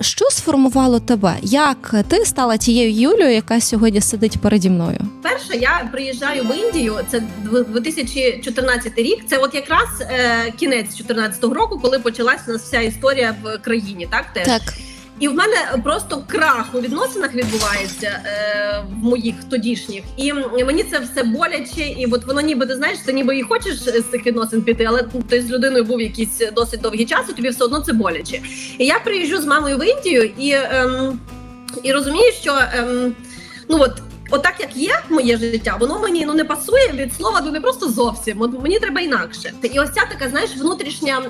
Що сформувало тебе? Як ти стала тією Юлією, яка сьогодні сидить переді мною? Перше, я приїжджаю в Індію. Це дв- 2014 рік. Це от якраз е, кінець 2014 року, коли почалась у нас вся історія в країні. Так теж і в мене просто крах у відносинах відбувається е, в моїх тодішніх, і мені це все боляче. І от воно ніби ти знаєш, ти ніби і хочеш з цих відносин піти, але ти з людиною був якийсь досить довгий час, і тобі все одно це боляче. І я приїжджу з мамою в Індію і, е, і розумію, що Е, ну от. Отак як є моє життя, воно мені ну не пасує від слова, ну не просто зовсім. От мені треба інакше. І ось ця така, знаєш, внутрішня,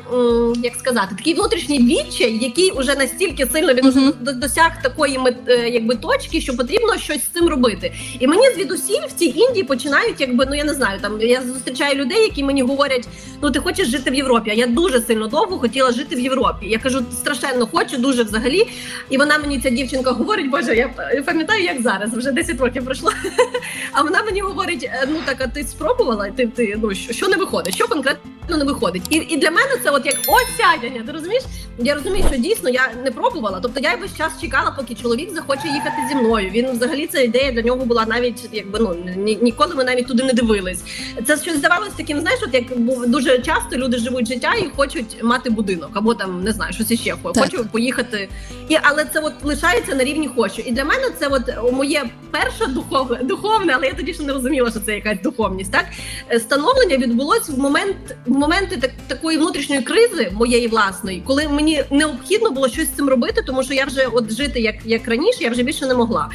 як сказати, такий внутрішній відчай, який уже настільки сильно він Мгм. до- досяг такої мет- е, якби точки, що потрібно щось з цим робити. І мені звідусіль в цій Індії починають, якби ну я не знаю, там я зустрічаю людей, які мені говорять: ну ти хочеш жити в Європі. А я дуже сильно довго хотіла жити в Європі. Я кажу, страшенно хочу, дуже взагалі. І вона мені ця дівчинка говорить, боже, я пам'ятаю, як зараз, вже 10 років пройшло. А вона мені говорить: «Е, ну так, а ти спробувала? Ти, ти ну що, що не виходить? Що конкретно не виходить? І, і для мене це от як ось сядяння. Ти розумієш? Я розумію, що дійсно я не пробувала. Тобто я весь час чекала, поки чоловік захоче їхати зі мною. Він взагалі ця ідея для нього була навіть якби ну ні, ніколи ми навіть туди не дивились. Це щось здавалось таким, знаєш, от як був дуже часто люди живуть життя і хочуть мати будинок, або там не знаю, щось іще Так. хочу поїхати. І але це от лишається на рівні хочу. І для мене це от моє перше духовне, духовне, але я тоді ще не розуміла, що це якась духовність. Так Е, становлення відбулось в момент моменти так, такої внутрішньої кризи моєї власної, коли мені необхідно було щось з цим робити, тому що я вже от жити як, як раніше, я вже більше не могла.